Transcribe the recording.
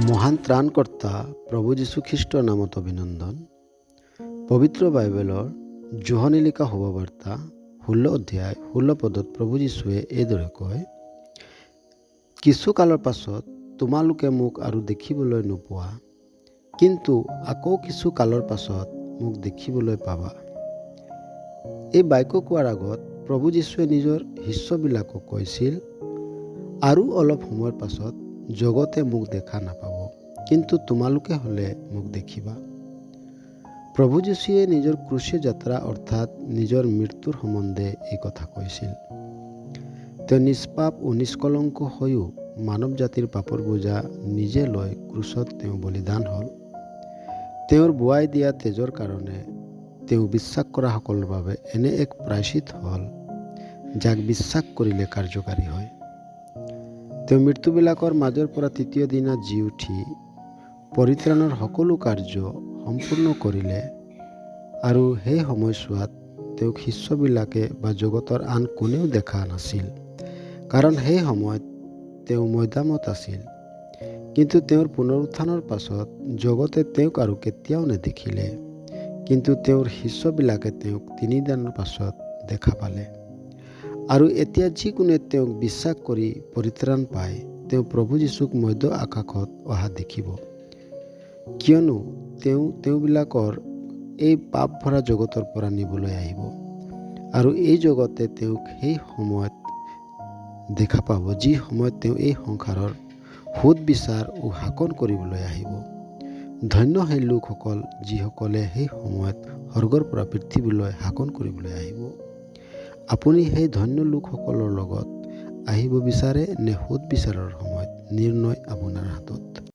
ত্ৰাণকৰ্তা প্ৰভু যীশুখ্ৰীষ্টৰ নামত অভিনন্দন। পবিত্ৰ বাইবেলৰ জোহনী লিখা শুভবাৰ্তা ষোল্ল অধ্যায়, ষোল্ল পদত প্ৰভু যীশুৱে এইদৰে কয়, কিছু কালৰ পাছত তোমালোকে মোক আৰু দেখিবলৈ নোপোৱা, কিন্তু আকৌ কিছু কালৰ পাছত মোক দেখিবলৈ পাবা। এই বাক্য কোৱাৰ আগত প্ৰভু যীশুৱে নিজৰ শিষ্যবিলাকক কৈছিল, আৰু অলপ সময়ৰ পাছত জগতে মোক দেখা নাপাব কিন্তু তোমালোকে হ'লে মোক দেখিবা। প্ৰভু যীশুৱে নিজৰ ক্ৰুচী যাত্ৰা অৰ্থাৎ নিজৰ মৃত্যুৰ সম্বন্ধে এই কথা কৈছিল। তেওঁ নিষ্পাপ ও নিষ্কলংক হৈও মানৱ জাতিৰ পাপৰ বোজা নিজে লৈ ক্ৰুচত তেওঁ বলিদান হ'ল। তেওঁৰ বোৱাই দিয়া তেজৰ কাৰণে তেওঁ বিশ্বাস কৰাসকলৰ বাবে এনে এক প্ৰায়চিত হ'ল, যাক বিশ্বাস কৰিলে কাৰ্যকাৰী হয়। তেওঁ মৃত্যুবিলাকৰ মাজৰ পৰা তৃতীয় দিনা জি উঠি পৰিত্ৰাণৰ সকলো কাৰ্য সম্পূৰ্ণ কৰিলে আৰু সেই সময়ছোৱাত তেওঁক শিষ্যবিলাকে বা জগতৰ আন কোনেও দেখা নাছিল। কাৰণ সেই সময়ত তেওঁ মৈদামত আছিল। কিন্তু তেওঁৰ পুনৰুত্থানৰ পাছত জগতে তেওঁক আৰু কেতিয়াও নেদেখিলে। কিন্তু তেওঁৰ শিষ্যবিলাকে তেওঁক তিনিদিনৰ পাছত দেখা পালে। আৰু এতিয়া যিকোনোৱে তেওঁক বিশ্বাস কৰি পৰিত্ৰাণ পায় তেওঁ প্ৰভু যীশুক মধ্য আকাশত অহা দেখিব। কিয়নো তেওঁ তেওঁবিলাকৰ এই পাপ ভৰা জগতৰ পৰা নিবলৈ আহিব। আৰু এই জগতে তেওঁক সেই সময়ত দেখা পাব যি সময়ত তেওঁ এই সংসাৰৰ সুদ বিচাৰ ও শাসন কৰিবলৈ আহিব। ধন্য সেই লোকসকল যিসকলে সেই সময়ত স্বৰ্গৰ পৰা পৃথিৱীলৈ শাসন কৰিবলৈ আহিব। আপুনি সেই ধন্য লোকসকলৰ লগত আহিব বিচাৰে নে সুদ বিচাৰৰ সময়ত নিৰ্ণয় আপোনাৰ হাতত?